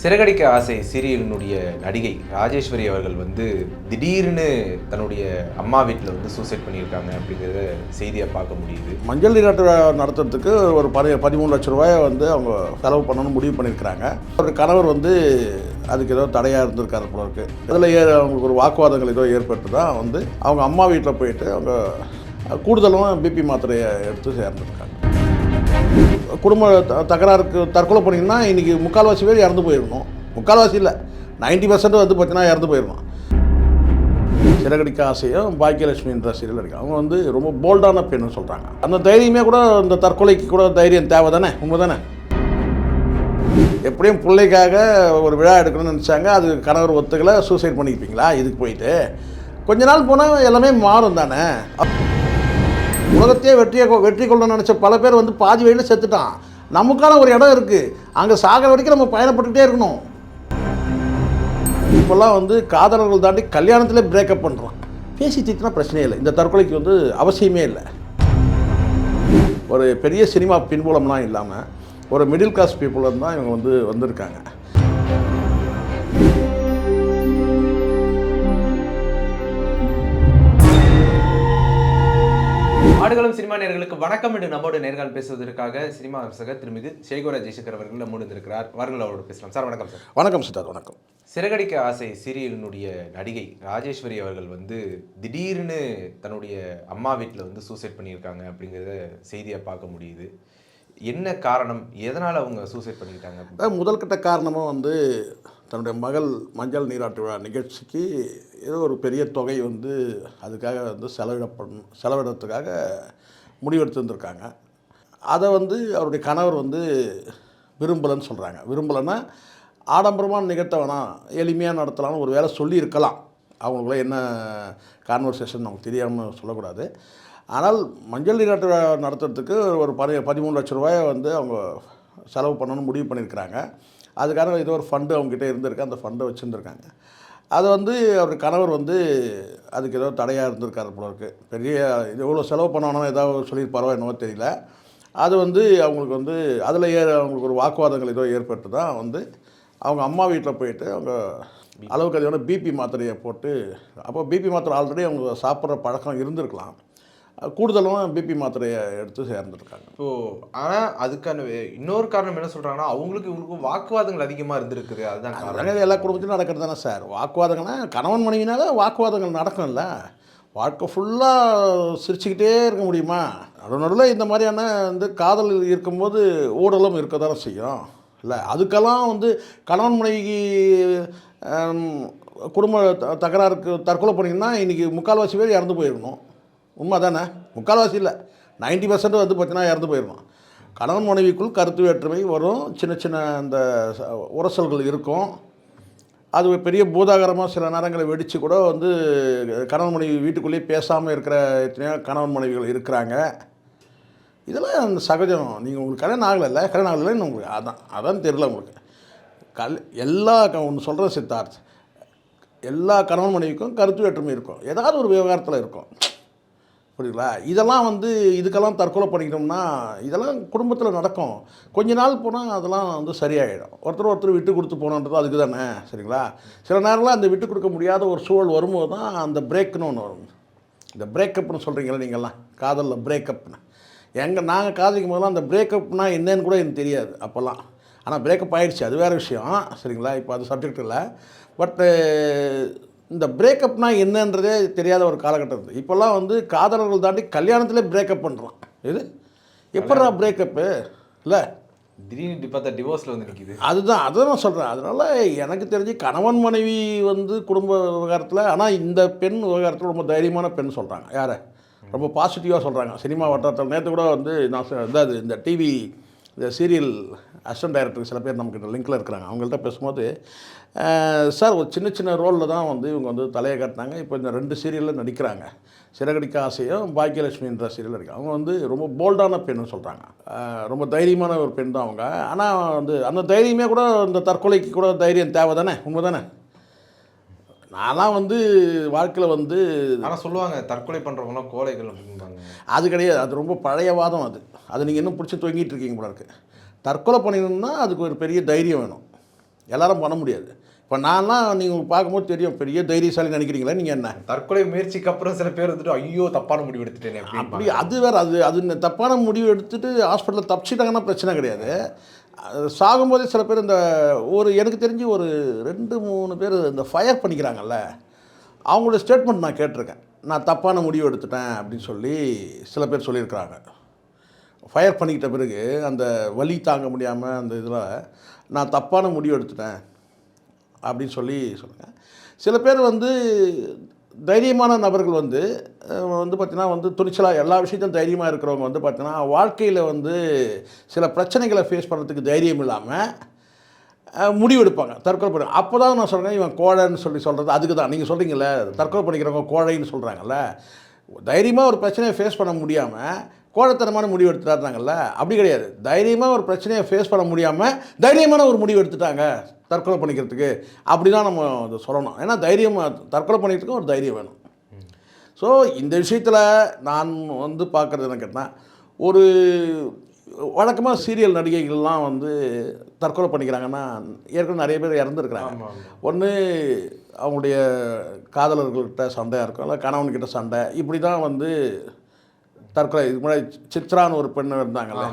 சிறகடிக்க ஆசை சீரியலினுடைய நடிகை ராஜேஸ்வரி அவர்கள் வந்து திடீர்னு தன்னுடைய அம்மா வீட்டில் வந்து சூசைட் பண்ணியிருக்காங்க அப்படிங்கிறத செய்தியை பார்க்க முடியுது. மஞ்சள் நீராட்டு நடத்துறதுக்கு ஒரு பதி பதிமூணு லட்ச ரூபாயை வந்து அவங்க செலவு பண்ணணும்னு முடிவு பண்ணியிருக்கிறாங்க. ஒரு கணவர் வந்து அதுக்கு ஏதோ தடையாக இருந்திருக்காரு போல இருக்கு. இதில் ஏ அவங்களுக்கு ஒரு வாக்குவாதங்கள் ஏதோ ஏற்பட்டு தான் வந்து அவங்க அம்மா வீட்டில் போயிட்டு அவங்க கூடுதலும் பிபி மாத்திரையை எடுத்து சேர்ந்துருக்காங்க. குடும்ப த- தகராறுக்கு தற்கொலை பண்ணிங்கன்னா இன்றைக்கி முக்கால்வாசி பேர் இறந்து போயிருக்கணும். முக்கால்வாசி இல்லை. 90% பர்சன்ட் வந்து பார்த்தீங்கன்னா இறந்து போயிருக்கணும். சிறகடிக்க ஆசையும் பாக்கியலட்சுமின்ற சீரியல் இருக்கு. அவங்க வந்து ரொம்ப போல்டான பெண்ணு சொல்கிறாங்க அந்த தைரியமே கூட இந்த தற்கொலைக்கு கூட தைரியம் தேவை தானே உண்மை தானே எப்படியும் பிள்ளைக்காக ஒரு விழா எடுக்கணும்னு நினச்சாங்க. அது கணவர் ஒத்துக்களை சூசைட் பண்ணிப்பீங்களா இதுக்கு போயிட்டு. கொஞ்ச நாள் போனால் எல்லாமே மாறும் தானே உலகத்தையே வெற்றியை கொ- வெற்றி கொள்ள நினச்ச பல பேர் வந்து பாதி வழியில் செத்துட்டான். நமக்கான ஒரு இடம் இருக்குது அங்கே சாகிற வரைக்கும் நம்ம பயணப்பட்டுக்கிட்டே இருக்கணும். இப்போல்லாம் வந்து காதலர்கள் தாண்டி கல்யாணத்திலே பிரேக்கப் பண்ணுறோம் பேசி தீர்த்தினா பிரச்சனையே இல்லை. இந்த தற்கொலைக்கு வந்து அவசியமே இல்லை. ஒரு பெரிய சினிமா பின்புலம்லாம் இல்லாமல் ஒரு மிடில் கிளாஸ் பீப்புளர் தான் இவங்க வந்து வந்திருக்காங்க. ஆடுகளம் சினிமா நேர்களுக்கு வணக்கம். என்று நம்மோடு நேர்காணல் பேசுவதற்காக சினிமா விமர்சகர் திருமிகு சேகோரா ஜெய்சங்கர் அவர்கள் நம்மோடு இருந்திருக்கிறார் வாருங்கள் அவரோடு பேசலாம். சார் வணக்கம் சார். வணக்கம் சித்தார்த் வணக்கம். சிறகடிக்க ஆசை சீரியலினுடைய நடிகை ராஜேஸ்வரி அவர்கள் வந்து திடீர்னு தன்னுடைய அம்மா வீட்டில் வந்து சூசைட் பண்ணியிருக்காங்க அப்படிங்கிறத செய்தியாக பார்க்க முடியுது. என்ன காரணம்? எதனால் அவங்க சூசைட் பண்ணிக்கிட்டாங்க? அதாவது முதல் கட்ட காரணமாக வந்து தன்னுடைய மகள் மஞ்சள் நீராட்டு விழா நிகழ்ச்சிக்கு ஏதோ ஒரு பெரிய தொகை வந்து அதுக்காக வந்து செலவிடப்படணும் செலவிடத்துக்காக முடிவெடுத்துருந்துருக்காங்க. அதை வந்து அவருடைய கணவர் வந்து விரும்பலைன்னு சொல்கிறாங்க விரும்பலைன்னா ஆடம்பரமாக நிகழ்த்த வேணாம் எளிமையாக நடத்தலாம்னு ஒரு வேலை சொல்லியிருக்கலாம். அவங்களுக்குள்ள என்ன கான்வர்சேஷன் நமக்கு தெரியாமல் சொல்லக்கூடாது. ஆனால் மஞ்சள் நீராட்டு விழா நடத்துறதுக்கு ஒரு பதி பதிமூணு லட்ச ரூபாயை வந்து அவங்க செலவு பண்ணணும்னு முடிவு பண்ணியிருக்கிறாங்க. அதுக்காக ஏதோ ஒரு ஃபண்டு அவங்ககிட்ட இருந்திருக்கு அந்த ஃபண்டை வச்சுருந்துருக்காங்க. அது வந்து அவர் கணவர் வந்து அதுக்கு ஏதோ தடையாக இருந்திருக்காரு போல இருக்கு. பெரிய இது எவ்வளோ செலவு பண்ணணும் ஏதாவது சொல்லியிருப்பாரோ என்னவோ தெரியல. அது வந்து அவங்களுக்கு வந்து அதில் ஏ அவங்களுக்கு ஒரு வாக்குவாதங்கள் ஏதோ ஏற்பட்டு தான் வந்து அவங்க அம்மா வீட்டில் போயிட்டு அவங்க அளவுக்கு அதிகமான பிபி மாத்திரையை போட்டு அப்போ பிபி மாத்திரை ஆல்ரெடி அவங்க சாப்பிட்ற பழக்கம் இருந்திருக்கலாம். கூடுதலும் பிபி மாத்திரையை எடுத்து சேர்ந்துருக்காங்க. இப்போ ஆனால் அதுக்கான இன்னொரு காரணம் என்ன சொல்றாங்கன்னா அவங்களுக்கு இவங்களுக்கும் வாக்குவாதங்கள் அதிகமாக இருந்திருக்குது அதுதான் காரணம். எல்லா குடும்பத்திலும் நடக்கிறது தானே சார். வாக்குவாதங்கள்னா கணவன் மனைவினால வாக்குவாதங்கள் நடக்கும்ல வாழ்க்கை ஃபுல்லாக சிரிச்சுக்கிட்டே இருக்க முடியுமா? நடு நடுவில் இந்த மாதிரியான வந்து காதல் இருக்கும்போது ஊடலும் இருக்க தானே செய்யும். இல்லை அதுக்கெல்லாம் வந்து கணவன் மனைவிக்கு குடும்ப த- தகராறுக்கு தற்கொலை பண்ணிங்கன்னா இன்றைக்கி முக்கால்வாசி பேர் இறந்து போயிருக்கணும். உண்மை தானே முக்கால்வாசி இல்லை 90% பர்சன்ட் வந்து பார்த்தீங்கன்னா இறந்து போயிருக்கணும் கணவன் மனைவிக்குள் கருத்து வேற்றுமை வரும். சின்ன சின்ன அந்த உரசல்கள் இருக்கும். அது பெரிய பூதாகரமாக சில நேரங்களில் வெடித்து கூட வந்து கணவன் மனைவி வீட்டுக்குள்ளேயே பேசாமல் இருக்கிற எத்தனையோ கணவன் மனைவிகள் இருக்கிறாங்க. இதெல்லாம் அந்த சகஜம். நீங்கள் உங்களுக்கு கல்யாணம் ஆகலைல்ல? கல்யாணம் ஆகலைன்னு உங்களுக்கு. அதான் அதான் தெரியல உங்களுக்கு. கல் எல்லா ஒன்று சொல்கிற சித்தார்த். எல்லா கணவன் மனைவிக்கும் கருத்து வேற்றுமை இருக்கும். ஏதாவது ஒரு விவகாரத்தில் இருக்கும். புரியுங்களா இதெல்லாம் வந்து இதுக்கெல்லாம் தற்கொலை பண்ணிக்கிட்டோம்னா இதெல்லாம் குடும்பத்தில் நடக்கும். கொஞ்ச நாள் போனால் அதெல்லாம் வந்து சரியாயிடும். ஒருத்தர் ஒருத்தர் விட்டு கொடுத்து போகணுன்றது அதுக்கு தானே சரிங்களா? சில நேரம்லாம் அந்த விட்டு கொடுக்க முடியாத ஒரு சூழல் வரும்போது தான் அந்த பிரேக்குன்னு ஒன்று வரும். இந்த பிரேக்கப்னு சொல்கிறீங்களா நீங்கள்லாம் காதலில் பிரேக்கப்னு எங்கள் நாங்கள் காதலிக்கும் போதெல்லாம் அந்த பிரேக்கப்னா என்னன்னு கூட எனக்கு தெரியாது அப்போல்லாம். ஆனால் பிரேக்கப் ஆகிடுச்சு அது வேறு விஷயம் சரிங்களா? இப்போ அது சப்ஜெக்ட் இல்லை. பட்டு இந்த பிரேக்கப்னா என்னன்றதே தெரியாத ஒரு காலகட்டம் இப்போல்லாம் வந்து காதலர்கள் தாண்டி கல்யாணத்திலே பிரேக்கப் பண்ணுறோம் இது? எப்படா பிரேக்கப்பு இல்லை. திடீர்னு பார்த்தா டிவோர்ஸில் வந்து நிற்கிது அதுதான் அதுதான் நான் சொல்கிறேன் அதனால் எனக்கு தெரிஞ்சு கணவன் மனைவி வந்து குடும்ப விவகாரத்தில் ஆனால் இந்த பெண் விவகாரத்தில் ரொம்ப தைரியமான பெண் சொல்கிறாங்க யாரை? ரொம்ப பாசிட்டிவாக சொல்கிறாங்க சினிமா வட்டாரத்தில் நேற்று கூட வந்து நான் அதாவது இந்த டிவி இந்த சீரியல் அசிஸ்டன்ட் டைரக்டர் சில பேர் நமக்கு லிங்கில் இருக்கிறாங்க. அவங்கள்ட்ட பேசும்போது சார் ஒரு சின்ன சின்ன ரோலில் தான் வந்து இவங்க வந்து தலையை காட்டினாங்க. இப்போ இந்த ரெண்டு சீரியலில் நடிக்கிறாங்க. சிறகடிக்க ஆசையும் பாக்கியலட்சுமின்ற சீரியல் இருக்குது அவங்க வந்து ரொம்ப போல்டான பெண்ணு சொல்கிறாங்க ரொம்ப தைரியமான ஒரு பெண் தான் அவங்க. ஆனால் வந்து அந்த தைரியமே கூட இந்த தற்கொலைக்கு கூட தைரியம் தேவை தானே உண்மை தானே நான்லாம் வந்து வாழ்க்கையில் வந்து ஆனால் சொல்லுவாங்க தற்கொலை பண்ணுறவங்களாம் கோழைகள் அப்படிம்பாங்க. அது கிடையாது. அது ரொம்ப பழைய வாதம் அது. அது நீங்கள் இன்னும் பிடிச்சி தொங்கிட்டு இருக்கீங்க போல இருக்கு. தற்கொலை பண்ணிக்கணும்னா அதுக்கு ஒரு பெரிய தைரியம் வேணும். எல்லாரும் பண்ண முடியாது. இப்போ நான்லாம் நீங்கள் பார்க்கும்போது தெரியும் பெரிய தைரியசாலி நினைக்கிறீங்களா நீங்கள் என்ன? தற்கொலை முயற்சிக்கு அப்புறம் சில பேர் வந்துட்டு ஐயோ தப்பான முடிவு எடுத்துட்டேனே அப்படி அது வேறு அது அது தப்பான முடிவு எடுத்துட்டு ஹாஸ்பிட்டலில் தப்பிச்சிட்டாங்கன்னா பிரச்சனை கிடையாது. சாகும்போதே சில பேர் இந்த ஒரு எனக்கு தெரிஞ்சு ஒரு ரெண்டு மூணு பேர் இந்த ஃபயர் பண்ணிக்கிறாங்கல்ல அவங்களோட ஸ்டேட்மெண்ட் நான் கேட்டிருக்கேன். நான் தப்பான முடிவு எடுத்துட்டேன் அப்படின்னு சொல்லி சில பேர் சொல்லியிருக்கிறாங்க. ஃபயர் பண்ணிக்கிட்ட பிறகு அந்த வலி தாங்க முடியாமல் அந்த இதில் நான் தப்பான முடிவு எடுத்துட்டேன் அப்படின்னு சொல்லி சொல்லுங்கள் சில பேர் வந்து தைரியமான நபர்கள் வந்து வந்து பார்த்திங்கன்னா வந்து துணிச்சலாக எல்லா விஷயத்தையும் தைரியமாக இருக்கிறவங்க வந்து பார்த்திங்கன்னா வாழ்க்கையில் வந்து சில பிரச்சனைகளை ஃபேஸ் பண்ணுறதுக்கு தைரியம் இல்லாமல் முடிவெடுப்பாங்க தற்கொலை பண்ணி. அப்போ தான் நான் சொல்கிறேன் இவன் கோழைன்னு சொல்லி சொல்கிறது அதுக்கு தான் நீங்கள் சொல்கிறீங்களே தற்கொலை பண்ணிக்கிறவங்க கோழைன்னு சொல்கிறாங்கல்ல தைரியமாக ஒரு பிரச்சனையை ஃபேஸ் பண்ண முடியாமல் கோழைத்தனமான முடிவு எடுத்துட்டாருனாங்கல்ல? அப்படி கிடையாது. தைரியமாக ஒரு பிரச்சனையை ஃபேஸ் பண்ண முடியாமல் தைரியமான ஒரு முடிவு எடுத்துட்டாங்க தற்கொலை பண்ணிக்கிறதுக்கு. அப்படி தான் நம்ம அதை சொல்லணும். ஏன்னா தைரியமாக தற்கொலை பண்ணிக்கிறதுக்கும் ஒரு தைரியம் வேணும். ஸோ இந்த விஷயத்தில் நான் வந்து பார்க்குறது என்ன கேட்டால் ஒரு வழக்கமாக சீரியல் நடிகைகள்லாம் வந்து தற்கொலை பண்ணிக்கிறாங்கன்னா ஏற்கனவே நிறைய பேர் இறந்துருக்குறாங்க. ஒன்று அவங்களுடைய காதலர்கள்கிட்ட சண்டையாக இருக்கும் இல்லை கணவன்கிட்ட சண்டை இப்படி தான் வந்து தற்கொலை. இதுக்கு முன்னாடி சித்ரான்னு ஒரு பெண் இருந்தாங்கல்ல.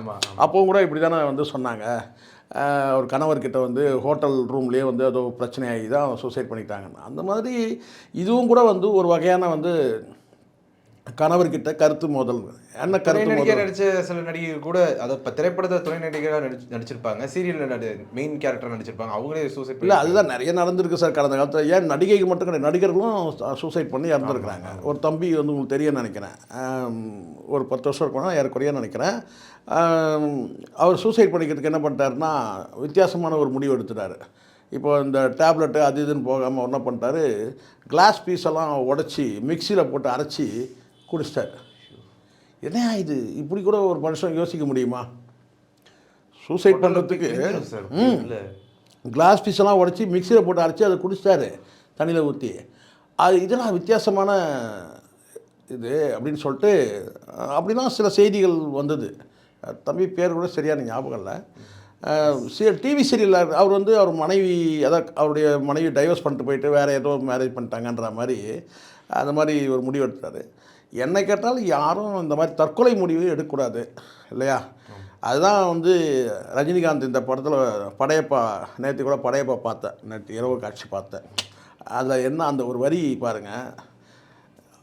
அப்போவும் கூட இப்படி தானே வந்து சொன்னாங்க. ஒரு கணவர்கிட்ட வந்து ஹோட்டல் ரூம்லேயே வந்து ஏதோ பிரச்சனையாகி தான் சூசைட் பண்ணிட்டாங்க அந்த மாதிரி இதுவும் கூட வந்து ஒரு வகையான வந்து கணவர்கிட்ட கருத்து மோதல். என்ன கருத்து மோதல்? நடிச்ச சில நடிகை கூட அதை இப்போ திரைப்படத்தை துணை நடிகராக நடிச்சு நடிச்சிருப்பாங்க. சீரியலில் நடி மெயின் கேரக்டர் நடிச்சிருப்பாங்க. அவங்களே சூசைட் இல்லை அதுதான் நிறைய நடந்திருக்கு சார் கடந்த காலத்தில். ஏன் நடிகைகள் மட்டும் கிடையாது நடிகர்களும் சூசைட் பண்ணி இறந்துருக்குறாங்க. ஒரு தம்பி வந்து உங்களுக்கு தெரியும்னு நினைக்கிறேன். ஒரு பத்து வருஷம் இருக்கணும் ஏறக்குறைய நினைக்கிறேன். அவர் சூசைட் பண்ணிக்கிறதுக்கு என்ன பண்ணிட்டாருன்னா வித்தியாசமான ஒரு முடிவு எடுத்துட்டாரு. இப்போ இந்த டேப்லெட்டு அது இதுன்னு போகாமல் என்ன பண்ணிட்டாரு கிளாஸ் பீஸ் எல்லாம் உடச்சி மிக்சியில் போட்டு அரைச்சி குடிச்சிட்டாரு. என்ன இது? இப்படி கூட ஒரு மனுஷன் யோசிக்க முடியுமா? சூசைட் பண்ணுறதுக்கு கிளாஸ் பீஸெல்லாம் உடச்சி மிக்சியில் போட்டு அரைச்சி அதை குடிச்சிட்டாரு தண்ணியில் ஊற்றி அது இதெல்லாம் வித்தியாசமான இது அப்படின்னு சொல்லிட்டு அப்படிலாம் சில செய்திகள் வந்தது. தம்பி பேர் கூட சரியான ஞாபகம் இல்லை. டிவி சீரியலில் அவர் வந்து அவர் மனைவி அதான் அவருடைய மனைவி டைவர்ஸ் பண்ணிட்டு போயிட்டு வேறு ஏதோ மேரேஜ் பண்ணிட்டாங்கன்ற மாதிரி அந்த மாதிரி ஒரு முடிவு எடுத்தார் என்னை கேட்டால் யாரும் இந்த மாதிரி தற்கொலை முடிவு எடுக்கக்கூடாது இல்லையா? அதுதான் வந்து ரஜினிகாந்த் இந்த படத்தில் படையப்பா நேற்று கூட படையப்பா பார்த்தேன் நேற்று இரவு காட்சி பார்த்தேன் அதில் என்ன அந்த ஒரு வரி பாருங்கள்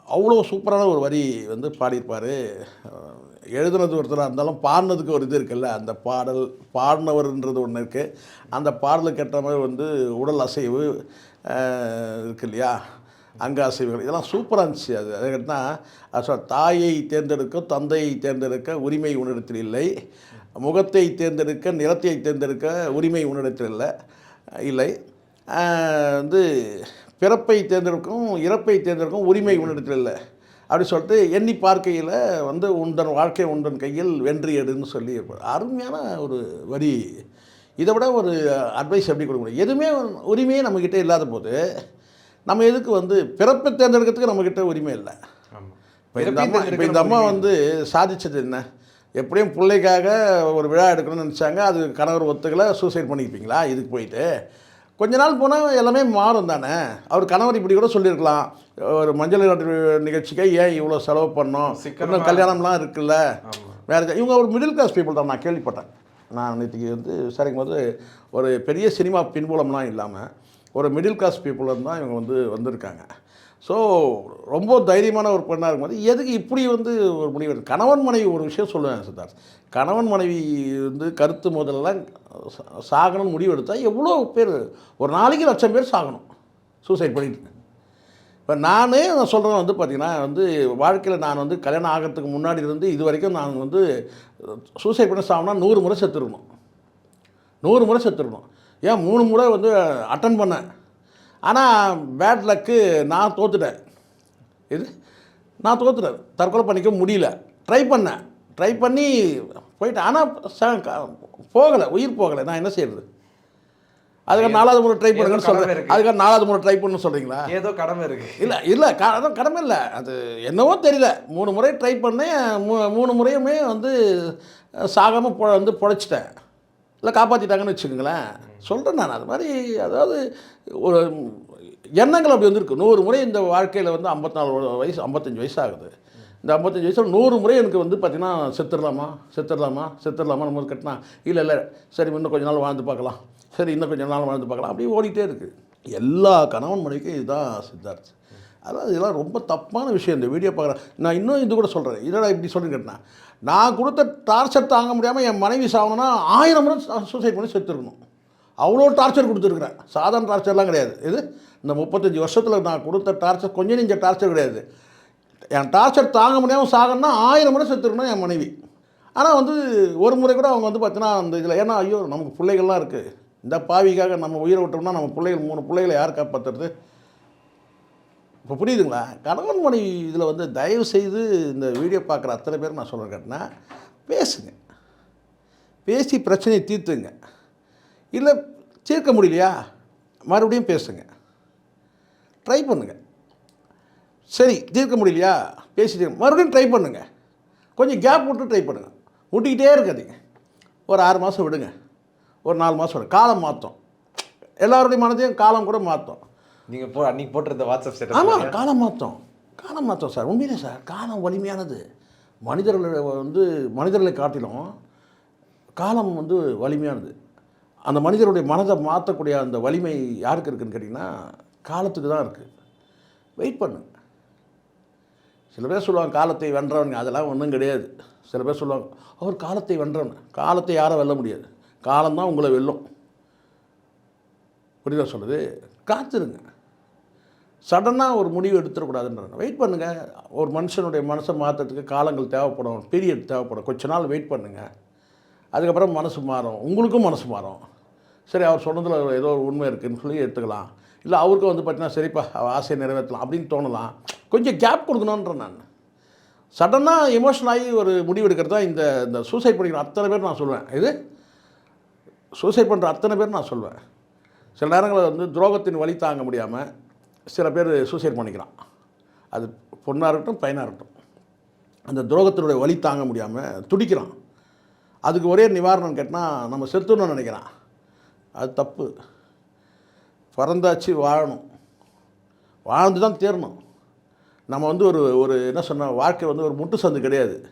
அவ்வளோ சூப்பரான ஒரு வரி வந்து பாடியிருப்பார். எழுதுனது ஒருத்தராக இருந்தாலும் பாடினதுக்கு ஒரு இது இருக்குல்ல அந்த பாடல் பாடினவர்ன்றது ஒன்று இருக்குது அந்த பாடலுக்கு ஏற்ற மாதிரி வந்து உடல் அசைவு இருக்கு இல்லையா? அங்க அசைவுகள். இதெல்லாம் சூப்பராக இருந்துச்சு அது. அதை கேட்டால் தாயை தேர்ந்தெடுக்க தந்தையை தேர்ந்தெடுக்க உரிமை உன்னிடத்தில் இல்லை. முகத்தை தேர்ந்தெடுக்க நிறத்தை தேர்ந்தெடுக்க உரிமை உன்னிடத்தில் இல்லை. இல்லை. வந்து பிறப்பை தேர்ந்தெடுக்கும் இறப்பை தேர்ந்தெடுக்கும் உரிமை உன்னிடத்தில் இல்லை. அப்படி சொல்லிட்டு எண்ணி பார்க்கையில் வந்து உந்தன் வாழ்க்கை உந்தன் கையில் வென்றி எடுன்னு சொல்லி அருமையான ஒரு வரி. இதை விட ஒரு அட்வைஸ் எப்படி கொடுக்க முடியும்? எதுவுமே உரிமையே நம்மக்கிட்ட இல்லாத போது நம்ம எதுக்கு வந்து பிறப்பை தேர்ந்தெடுக்கிறதுக்கு நம்மக்கிட்ட உரிமை இல்லை. இப்போ இந்த அம்மா இப்போ இந்த அம்மா வந்து சாதிச்சது என்ன? எப்படியும் பிள்ளைக்காக ஒரு விழா எடுக்கணும்னு நினச்சாங்க. அது கணவர் ஒத்துக்கலை சூசைட் பண்ணியிருப்பீங்களா இதுக்கு போயிட்டு. கொஞ்ச நாள் போனால் எல்லாமே மாறும் தானே? அவர் கணவர் இப்படி கூட சொல்லியிருக்கலாம். ஒரு மஞ்சள் நிகழ்ச்சிக்கு ஏன் இவ்வளோ செலவு பண்ணோம்? இன்னும் கல்யாணம்லாம் இருக்குல்ல? வேறு இவங்க ஒரு மிடில் கிளாஸ் பீப்புள் தான். நான் கேள்விப்பட்டேன். நான் நேற்றுக்கு வந்து சரிக்கும் போது ஒரு பெரிய சினிமா பின்புலம்லாம் இல்லாமல் ஒரு மிடில் கிளாஸ் பீப்புள் தான் இவங்க வந்து வந்திருக்காங்க. ஸோ ரொம்ப தைரியமான ஒரு பெண்ணாக இருக்கும்போது எதுக்கு இப்படி வந்து ஒரு முடிவு கணவன் மனைவி ஒரு விஷயம் சொல்லுவேன் சித்தார்த். கணவன் மனைவி வந்து கருத்து முதல்லாம் சாகணும்னு முடிவு எடுத்தால் எவ்வளோ பேர் ஒரு நாளைக்கு லட்சம் பேர் சாகணும். சூசைட் பண்ணிட்டு. இப்போ நானே நான் சொல்கிறேன் வந்து பார்த்திங்கன்னா வந்து வாழ்க்கையில் நான் வந்து கல்யாணம் ஆகிறதுக்கு முன்னாடி இருந்து இது வரைக்கும் நான் வந்து சூசைட் பண்ண சாப்பினா நூறு முறை செத்துருக்கணும் நூறு முறை செத்துருக்கணும் ஏன் மூணு முறை வந்து அட்டன் பண்ணேன். ஆனால் பேட் லக்கு நான் தோத்துட்டேன். இது நான் தோத்துட்டேன். தற்கொலை பண்ணிக்க முடியல. ட்ரை பண்ணேன். ட்ரை பண்ணி போயிட்டேன். ஆனால் போகலை. உயிர் போகலை. நான் என்ன செய்யறது? அதுக்காக நாலாவது முறை ட்ரை பண்ணுங்கன்னு சொல்கிறேன். அதுக்காக நாலாவது முறை ட்ரை பண்ணு சொல்கிறீங்களா ஏதோ கடமை இருக்கு. இல்லை இல்லை. க அதான் கடமை இல்லை. அது என்னவோ தெரியல. மூணு முறை ட்ரை பண்ணேன். மூ மூணு முறையுமே வந்து சாகாமல் பொ வந்து பொழைச்சிட்டேன். இல்லை காப்பாற்றிட்டாங்கன்னு வச்சுக்கோங்களேன். சொல்கிறேன் நான். அது மாதிரி அதாவது ஒரு எண்ணங்கள் அப்படி வந்திருக்கு. நூறு முறை இந்த வாழ்க்கையில் வந்து 54 வயசு ஐம்பத்தஞ்சு வயசு ஆகுது இந்த ஐம்பத்தஞ்சு வயசில் நூறு முறை எனக்கு வந்து பார்த்திங்கன்னா செத்துடலாமா செத்துடலாமா செத்துடலாமா நம்ம கட்டினா? இல்லை இல்லை. சரி இன்னும் கொஞ்ச நாள் வாழ்ந்து பார்க்கலாம். சரி இன்னும் கொஞ்ச நாள் வாழ்ந்து பார்க்கலாம். அப்படியே ஓடிட்டே இருக்குது எல்லா கணவன் மனைவிக்கும் இதுதான் சித்தார்த். அதாவது இதெல்லாம் ரொம்ப தப்பான விஷயம். இந்த வீடியோ பார்க்குறேன் நான் இன்னும் இது கூட சொல்கிறேன் இதெல்லாம் இப்படி சொல்லி கேட்டேன் நான் கொடுத்த டார்ச்சர் தாங்க முடியாமல் என் மனைவி சாகணும்னா ஆயிரம் முறை சூசைட் பண்ணி செத்துருக்கணும். அவ்வளோ டார்ச்சர் கொடுத்துருக்குறேன். சாதாரண டார்ச்சர்லாம் கிடையாது. இது இந்த முப்பத்தஞ்சு வருஷத்தில் நான் கொடுத்த டார்ச்சர் கொஞ்சம் நெஞ்ச டார்ச்சர் கிடையாது. என் டார்ச்சர் தாங்க முடியாமல் சாகணும்னா ஆயிரம் முறை செத்துருக்கணும் என் மனைவி. ஆனால் வந்து ஒரு முறை கூட அவங்க வந்து பார்த்தீங்கன்னா அந்த இதில் ஏன்னா ஐயோ நமக்கு பிள்ளைகள்லாம் இருக்குது இந்த பாவிக்காக நம்ம உயிரை விட்டோம்னா நம்ம பிள்ளைகள் மூணு பிள்ளைகளை யார் காப்பாற்றுறது இப்போ புரியுதுங்களா? கணவன் மனைவி இதில் வந்து தயவு செய்து இந்த வீடியோ பார்க்குற அத்தனை பேர் நான் சொல்கிறேன் கேட்டினா பேசுங்க. பேசி பிரச்சனையை தீர்த்துங்க. இல்லை தீர்க்க முடியலையா? மறுபடியும் பேசுங்க. ட்ரை பண்ணுங்கள் சரி தீர்க்க முடியலையா? பேசிட்டு மறுபடியும் ட்ரை பண்ணுங்க. கொஞ்சம் கேப் விட்டு ட்ரை பண்ணுங்கள் விட்டுக்கிட்டே இருக்காதீங்க. ஒரு ஆறு மாதம் விடுங்க. ஒரு நாலு மாதம் விடுங்க காலம் மாற்றும் எல்லாருடைய மனதையும் காலம் கூட மாற்றும் நீங்க போ அன்னைக்கு போட்டிருந்த வாட்ஸ்அப் ஆமாம் ஸ்டேட்டஸ் காலம் மாற்றம். காலம் மாற்றம் சார். உண்மையிலே சார் காலம் வலிமையானது. மனிதர்களை வந்து மனிதர்களை காட்டிலும் காலம் வந்து வலிமையானது. அந்த மனிதருடைய மனதை மாற்றக்கூடிய அந்த வலிமை யாருக்கு இருக்குன்னு கேட்டிங்கன்னா காலத்துக்கு தான் இருக்குது வெயிட் பண்ணுங்க சில பேர் சொல்லுவாங்க காலத்தை வென்றவனுங்க அதெல்லாம் ஒன்றும் கிடையாது. சில பேர் சொல்லுவாங்க அவர் காலத்தை வென்றவன். காலத்தை யாரும் வெல்ல முடியாது. காலம்தான் உங்களை வெல்லும். புரியுதா சொல்லுது காத்துருங்க. சடனாக ஒரு முடிவு எடுத்துடக்கூடாதுன்றாங்க. வெயிட் பண்ணுங்கள் ஒரு மனுஷனுடைய மனசை மாற்றுறதுக்கு காலங்கள் தேவைப்படும். பீரியட் தேவைப்படும். கொஞ்ச நாள் வெயிட் பண்ணுங்கள் அதுக்கப்புறம் மனசு மாறும். உங்களுக்கும் மனசு மாறும். சரி அவர் சொன்னதில் ஏதோ ஒரு உண்மை இருக்குதுன்னு சொல்லி எடுத்துக்கலாம். இல்லை அவருக்கும் வந்து பார்த்தீங்கன்னா சரிப்பா ஆசையை நிறைவேற்றலாம் அப்படின்னு தோணலாம். கொஞ்சம் கேப் கொடுக்கணுன்றேன் நான். சடனாக எமோஷன் ஆகி ஒரு முடிவு எடுக்கிறது தான் இந்த இந்த சூசைட் பண்ணிக்கிற அத்தனை பேர் நான் சொல்லுவேன் இது? சூசைட் பண்ணுற அத்தனை பேர் நான் சொல்லுவேன் சில நேரங்களில் வந்து துரோகத்தின் வழி தாங்க முடியாமல் சில பேர் சூசைட் பண்ணிக்கிறான். அது பொண்ணாக இருக்கட்டும் பையனாக இருக்கட்டும். அந்த துரோகத்தினுடைய வழி தாங்க முடியாமல் துடிக்கிறான். அதுக்கு ஒரே நிவாரணம் கேட்டால் நம்ம செத்துணும்னு நினைக்கிறான். அது தப்பு. பிறந்தாச்சு வாழணும். வாழ்ந்து தான் தேரணும். நம்ம வந்து ஒரு ஒரு என்ன சொன்ன வாழ்க்கை வந்து ஒரு முட்டு சந்து கிடையாது.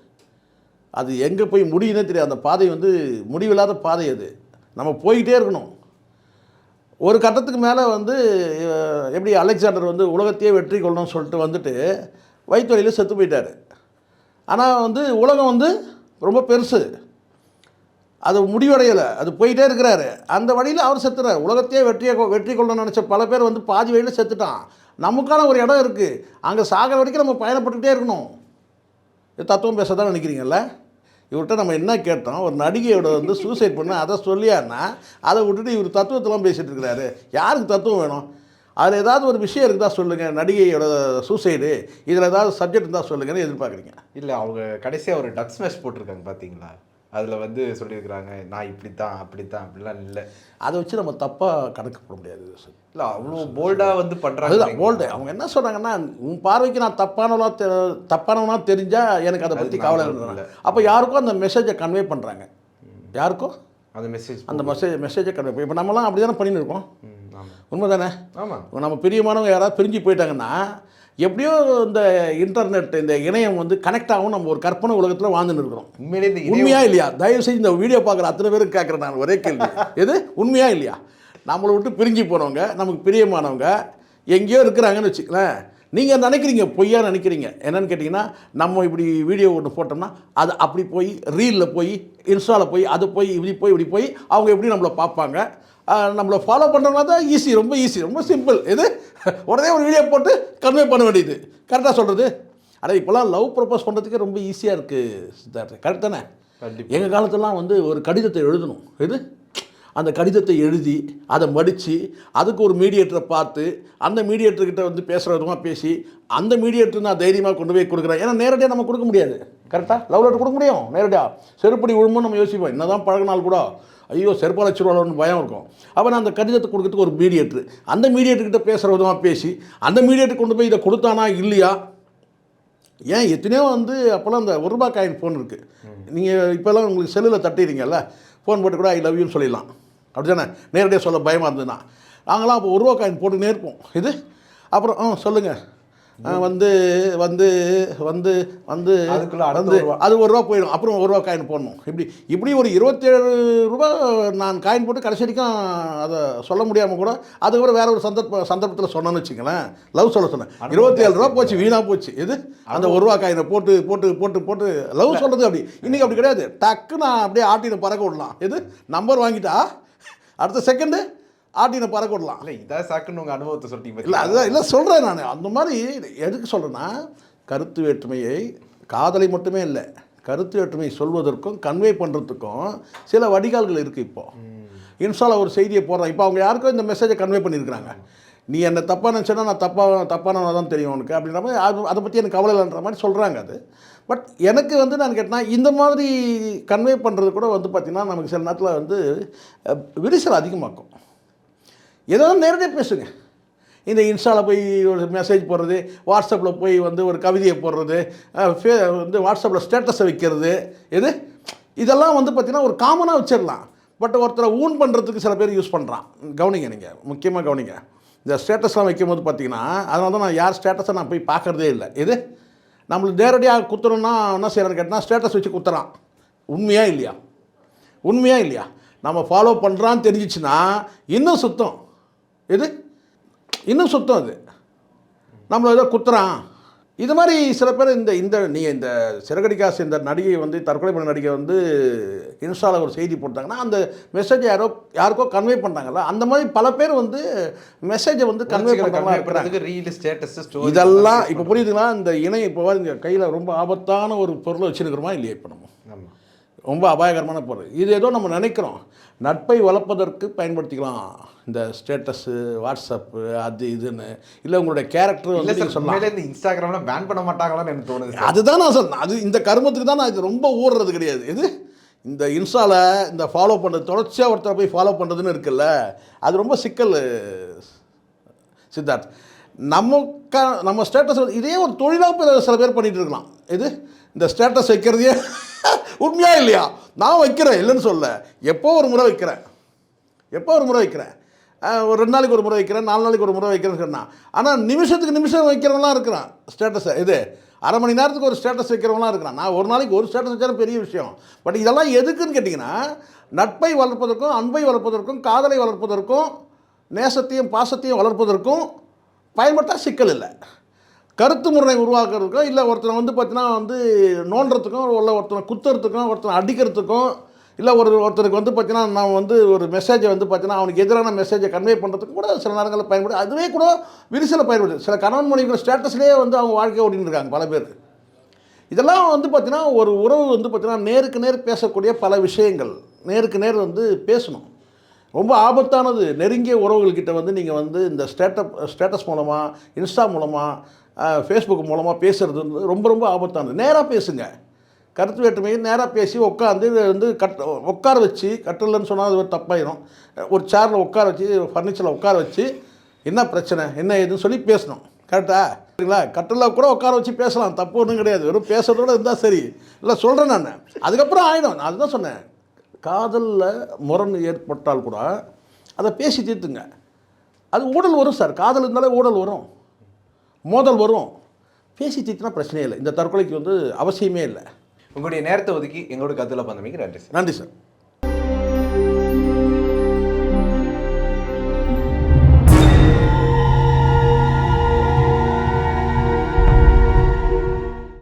அது எங்கே போய் முடியுதுன்னே தெரியாது. அந்த பாதை வந்து முடிவில்லாத பாதை அது. நம்ம போய்கிட்டே இருக்கணும். ஒரு கட்டத்துக்கு மேலே வந்து எப்படி அலெக்சாண்டர் வந்து உலகத்தையே வெற்றி கொள்ளணும்னு சொல்லிட்டு வந்துட்டு வயிற்று செத்து போயிட்டார். ஆனால் வந்து உலகம் வந்து ரொம்ப பெருசு. அது முடிவடையலை. அது போயிட்டே இருக்கிறாரு. அந்த வழியில் அவர் செத்துறார். உலகத்தையே வெற்றியை கொ- வெற்றி கொள்ளணும்னு நினச்ச பல பேர் வந்து பாதி வழியில் செத்துட்டான். நமக்கான ஒரு இடம் இருக்குது அங்கே சாகிற வரைக்கும் நம்ம பயணப்பட்டுக்கிட்டே இருக்கணும். தத்துவம் பேச தான் நினைக்கிறீங்கல்ல? இவர்கிட்ட நம்ம என்ன கேட்டோம்? ஒரு நடிகையோட வந்து சூசைட் பண்ண அதை சொல்லியான்னா அதை விட்டுட்டு இவர் தத்துவத்தெல்லாம் பேசிகிட்டு இருக்கிறாரு. யாருக்கு தத்துவம் வேணும்? அதில் ஏதாவது ஒரு விஷயம் இருக்குதா சொல்லுங்கள் நடிகையோட சூசைடு இதில் ஏதாவது சப்ஜெக்ட் இருந்தால் சொல்லுங்கன்னு எதிர்பார்க்குறீங்க? இல்லை அவங்க கடைசியாக ஒரு டக் ஸ்மாஷ் போட்டிருக்காங்க பார்த்தீங்களா அதுல வந்து சொல்லியிருக்கிறாங்க நான் இப்படித்தான் அப்படித்தான் அப்படிலாம் இல்ல. அதை வச்சு நம்ம தப்பாக கணக்கு போட முடியாது. இல்ல அவ்வளோ போல்டா வந்து பண்றாங்க அதுதான் போல்டு அவங்க என்ன சொல்கிறாங்கன்னா உன் பார்வைக்கு நான் தப்பானவனா தெ தப்பானவனா தெரிஞ்சால் எனக்கு அதை பற்றி கவலை இல்ல. அப்போ யாருக்கும் அந்த மெசேஜை கன்வே பண்ணுறாங்க யாருக்கும் அந்த மெசேஜ் அந்த மெசேஜ் மெசேஜை கன்வே இப்போ நம்மலாம் அப்படி தானே பண்ணின்னு இருக்கோம்? உண்மை தானே ஆமா. நம்ம பிரியமானவங்க யாராவது பிரிஞ்சு போயிட்டாங்கன்னா எப்படியோ இந்த இன்டர்நெட் இந்த இணையம் வந்து கனெக்ட் ஆகும் நம்ம ஒரு கற்பனை உலகத்தில் வாழ்ந்துன்னு இருக்கிறோம். உண்மையிலே உண்மையா இல்லையா? தயவு செய்து இந்த வீடியோ பார்க்குற அத்தனை பேருக்கு கேட்குறேன் நான் ஒரே கேள்வி. எது? உண்மையா இல்லையா? நம்மளை விட்டு பிரிஞ்சு போனவங்க நமக்கு பிரியமானவங்க எங்கேயோ இருக்கிறாங்கன்னு வச்சுக்கலாம் நீங்கள் நினைக்கிறீங்க பொய்யா நினைக்கிறீங்க. என்னன்னு கேட்டிங்கன்னா நம்ம இப்படி வீடியோ ஒன்று போட்டோம்னா அது அப்படி போய் ரீலில் போய் இன்ஸ்டாவில் போய் அது போய் இப்படி போய் இப்படி போய் அவங்க எப்படி நம்மளை பார்ப்பாங்க? நம்மளை ஃபாலோ பண்ணுறவங்க தான் ஈஸி ரொம்ப ஈஸி ரொம்ப சிம்பிள் எது? உடனே ஒரு வீடியோ போட்டு கன்வே பண்ண வேண்டியது. கரெக்டாக சொல்கிறது ஆனால் இப்போலாம் லவ் ப்ரப்போஸ் பண்ணுறதுக்கே ரொம்ப ஈஸியாக இருக்குது சித்தார்த் கரெக்ட் தானே? எங்கள் காலத்துலலாம் வந்து ஒரு கடிதத்தை எழுதணும். எது? அந்த கடிதத்தை எழுதி அதை மடித்து அதுக்கு ஒரு மீடியேட்டரை பார்த்து அந்த மீடியேட்டர்கிட்ட வந்து பேசுகிற விதமாக பேசி அந்த மீடியேட்டர் நான் தைரியமாக கொண்டு போய் கொடுக்குறேன். ஏன்னா நேரடியாக நம்ம கொடுக்க முடியாது. கரெக்டாக லவ் லெட்டர் கொடுக்க முடியும் நேரடியாக செருப்படி விழுமோ நம்ம யோசிப்போம் என்ன தான் பழகினால் கூட ஐயோ செருப்பால் வச்சுருவாளோன்னு பயம் இருக்கும். அப்போ நான் அந்த கடிதத்தை கொடுக்கறதுக்கு ஒரு மீடியேட்டர் அந்த மீடியேட்டர்கிட்ட பேசுகிற விதமாக பேசி அந்த மீடியேட்டர் கொண்டு போய் இதை கொடுத்தானா இல்லையா? ஏன் எத்தனையோ வந்து அப்போல்லாம் அந்த ஒரு ரூபாய் காயின் ஃபோன் இருக்குது நீங்கள் இப்போல்லாம் உங்களுக்கு செல்லில் தட்டிடுறீங்கல்ல ஃபோன் போட்டு கூட ஐ லவ் யூன்னு சொல்லிடலாம். அப்படி தானே நேரடியாக சொல்ல பயமாக இருந்ததுன்னா. நாங்களாம் அப்போ ஒரு ரூபா காயின் போட்டுக்கினே இருப்போம். இது? அப்புறம் ஆ சொல்லுங்கள் வந்து வந்து வந்து வந்து அதுக்குள்ள ரூபா. அது ஒரு ரூபா போயிடும். அப்புறம் ஒரு ரூபா காயின் போடணும். இப்படி இப்படி ஒரு இருபத்தேழு ரூபா நான் காயின் போட்டு கடைசி வரைக்கும் அதை சொல்ல முடியாமல் கூட அதுக்கப்புறம் வேற ஒரு சந்தர்ப்ப சந்தர்ப்பத்தில் சொன்னேன்னு வச்சுங்களேன் லவ் சொல்ல சொன்னேன். இருபத்தேழு ரூபா போச்சு வீணாக போச்சு. இது அந்த ஒரு ரூபா காயினை போட்டு போட்டு போட்டு போட்டு லவ் சொல்கிறது அப்படி. இன்றைக்கி அப்படி கிடையாது. டக்கு நான் அப்படியே ஆட்டின பறக்க விடலாம். இது நம்பர் வாங்கிட்டா அடுத்த செகண்டு ஆட்டின பறக்க விடலாம் இல்ல இதான் சாக்குன்னு உங்க அனுபவத்தை சொல்லிட்டீங்க இல்லை அதுதான் இல்லை சொல்கிறேன் நான். அந்த மாதிரி எதுக்கு சொல்கிறேன்னா கருத்து வேற்றுமையை காதலை மட்டுமே இல்லை கருத்து வேற்றுமை சொல்வதற்கும் கன்வே பண்ணுறதுக்கும் சில வடிகால்கள் இருக்குது இப்போது இன்ஸ்டால ஒரு செய்தியை போடுறேன். இப்போ அவங்க யாருக்கும் இந்த மெசேஜை கன்வே பண்ணியிருக்கிறாங்க. நீ என்னை தப்பாக நினச்சேன்னா நான் தப்பாக தப்பானவனாக தான் தெரியும் உனக்கு அப்படின்ற மாதிரி அது அதை பற்றி எனக்கு கவலை இல்லைன்ற மாதிரி சொல்கிறாங்க அது. பட் எனக்கு வந்து நான் கேட்டேன்னா இந்த மாதிரி கன்வே பண்ணுறது கூட வந்து பார்த்திங்கன்னா நமக்கு சில நேரத்தில் வந்து விரிசல் அதிகமாக்கும். ஏதோ நேரடியாக பேசுங்க. இந்த இன்ஸ்டாவில் போய் ஒரு மெசேஜ் போடுறது வாட்ஸ்அப்பில் போய் வந்து ஒரு கவிதையை போடுறது ஃபே வந்து வாட்ஸ்அப்பில் ஸ்டேட்டஸை வைக்கிறது எது? இதெல்லாம் வந்து பார்த்திங்கன்னா ஒரு காமனாக வச்சிடலாம். பட் ஒருத்தரை ஊன் பண்ணுறதுக்கு சில பேர் யூஸ் பண்ணுறான் கவனிங்க நீங்கள் முக்கியமாக கவனிங்க. இந்த ஸ்டேட்டஸ்லாம் வைக்கும்போது பார்த்தீங்கன்னா அதனால தான் நான் யார் ஸ்டேட்டஸை நான் போய் பார்க்குறதே இல்லை. எது? நம்மளுக்கு நேரடியாக குத்துறோன்னா என்ன செய்யறான்னு கேட்டால் ஸ்டேட்டஸ் வச்சு குத்துறான் உண்மையா இல்லையா? உண்மையா இல்லையா? நம்ம ஃபாலோ பண்ணுறான்னு தெரிஞ்சிச்சுன்னா இன்னும் சுத்தம். இது இன்னும் சுத்தம் அது. நம்மள ஏதோ குத்துறான். இது மாதிரி சில பேர் இந்த இந்த நீங்கள் இந்த சிறகடிக்காசு இந்த நடிகை வந்து தற்கொலை பண்ண நடிகை வந்து இன்ஸ்டாவில் ஒரு செய்தி போட்டாங்கன்னா அந்த மெசேஜ் யாரோ யாருக்கோ கன்வே பண்ணாங்கல்ல அந்த மாதிரி பல பேர் வந்து மெசேஜை வந்து கன்வே இருக்கிறாங்க. ரீல் ஸ்டேட்டஸ் இதெல்லாம் இப்போ புரியுதுங்களா? இந்த இணை இப்போ பாருங்க கையில் ரொம்ப ஆபத்தான ஒரு பொருளை வச்சுருக்கிறோமா இல்லையா இப்போ நம்ம? ரொம்ப அபாயகரமான பொருள் இது ஏதோ நம்ம நினைக்கிறோம். நட்பை வளர்ப்பதற்கு பயன்படுத்திக்கலாம். இந்த ஸ்டேட்டஸு வாட்ஸ்அப்பு அது இதுன்னு. இல்லை உங்களுடைய கேரக்டர் இல்ல வந்து உண்மையிலே இந்த இன்ஸ்டாகிராம்ல பேன் பண்ண மாட்டாங்களான்னு எனக்கு தோணுது அதுதான் நான் சொன்னேன் அது இந்த கருமத்துக்கு தான் நான் இது ரொம்ப ஊறுறது கிடையாது. இது இந்த இன்ஸ்டாவில் இந்த ஃபாலோ பண்ணுறது தொடர்ச்சியாக ஒருத்தரை போய் ஃபாலோ பண்ணுறதுன்னு இருக்குல்ல. அது ரொம்ப சிக்கல் சித்தார்த். நம்ம க நம்ம ஸ்டேட்டஸ் இதே ஒரு தொழிலாக சில பேர் பண்ணிகிட்டு இருக்கலாம். இது இந்த ஸ்டேட்டஸ் வைக்கிறதையே உண்மையாக இல்லையா? நான் வைக்கிறேன் இல்லைன்னு சொல்ல. எப்போ ஒரு முறை வைக்கிறேன்? எப்போ ஒரு முறை வைக்கிறேன்? ஒரு ரெண்டு நாளைக்கு ஒரு முறை வைக்கிறேன் நாலு நாளைக்கு ஒரு முறை வைக்கிறேன்னு சொன்னான் ஆனால் நிமிஷத்துக்கு நிமிஷம் வைக்கிறவங்களாம் இருக்கிறான் ஸ்டேட்டஸை இது அரை மணி நேரத்துக்கு ஒரு ஸ்டேட்டஸ் வைக்கிறவங்களாம் இருக்கிறான். நான் ஒரு நாளைக்கு ஒரு ஸ்டேட்டஸ் வச்சாலும் பெரிய விஷயம். பட் இதெல்லாம் எதுக்குன்னு கேட்டிங்கன்னா நட்பை வளர்ப்பதற்கும் அன்பை வளர்ப்பதற்கும் காதலை வளர்ப்பதற்கும் நேசத்தையும் பாசத்தையும் வளர்ப்பதற்கும் பயன்பட்டா சிக்கல் இல்லை. கருத்து முறை உருவாக்குறதுக்கும் இல்லை ஒருத்தனை வந்து பார்த்தீங்கன்னா வந்து நோண்டுறதுக்கும் இல்லை ஒருத்தனை குத்துறதுக்கும் ஒருத்தனை அடிக்கிறதுக்கும் இல்லை ஒரு ஒருத்தருக்கு வந்து பார்த்தீங்கன்னா நான் வந்து ஒரு மெசேஜை வந்து பார்த்தீங்கன்னா அவனுக்கு எதிரான மெசேஜை கன்வே பண்ணுறதுக்கு கூட சில நேரங்களில் பயன்படுது. அதுவே கூட விரிசலை பயன்படுது. சில கணவன் மனைவிகள் ஸ்டேட்டஸ்லேயே வந்து அவங்க வாழ்க்கை ஓடின்னு இருக்காங்க பல பேர். இதெல்லாம் வந்து பார்த்தீங்கன்னா ஒரு உறவு வந்து பார்த்திங்கன்னா நேருக்கு நேர் பேசக்கூடிய பல விஷயங்கள். நேருக்கு நேர் வந்து பேசணும். ரொம்ப ஆபத்தானது. நெருங்கிய உறவுகள்கிட்ட வந்து நீங்கள் வந்து இந்த ஸ்டேட்டப் ஸ்டேட்டஸ் மூலமாக இன்ஸ்டா மூலமாக ஃபேஸ்புக் மூலமாக பேசுகிறது வந்து ரொம்ப ரொம்ப ஆபத்தானது. நேராக பேசுங்க. கருத்து வேற்றுமையை நேராக பேசி உட்காந்து வந்து கட் உட்கார வச்சு கட்டலன்னு சொன்னால் அது ஒரு தப்பாயிரும். ஒரு சேரில் உட்கார வச்சு ஃபர்னிச்சரில் உட்கார வச்சு என்ன பிரச்சனை என்ன ஏதுன்னு சொல்லி பேசணும். கரெக்டா? சரிங்களா? கட்டிலில் கூட உட்கார வச்சு பேசலாம். தப்பு ஒன்றும் கிடையாது. வெறும் பேசுறதோட இருந்தால் சரி. இல்லை சொல்கிறேன் நான். அதுக்கப்புறம் ஆயிடும். நான் அதுதான் சொன்னேன். காதலில் முரண் ஏற்பட்டால் கூட அதை பேசி தீர்த்துங்க. அது ஊழல் வரும் சார். காதல் இருந்தாலே ஊழல் வரும். மோதல் வரும். பேசி தீர்த்துனா பிரச்சனையே இல்லை. இந்த தற்கொலைக்கு வந்து அவசியமே இல்லை. உங்களுடைய நேரத்தை ஒதுக்கி எங்களோட கருத்துல பந்தமைக்கு நன்றி சார். நன்றி சார்.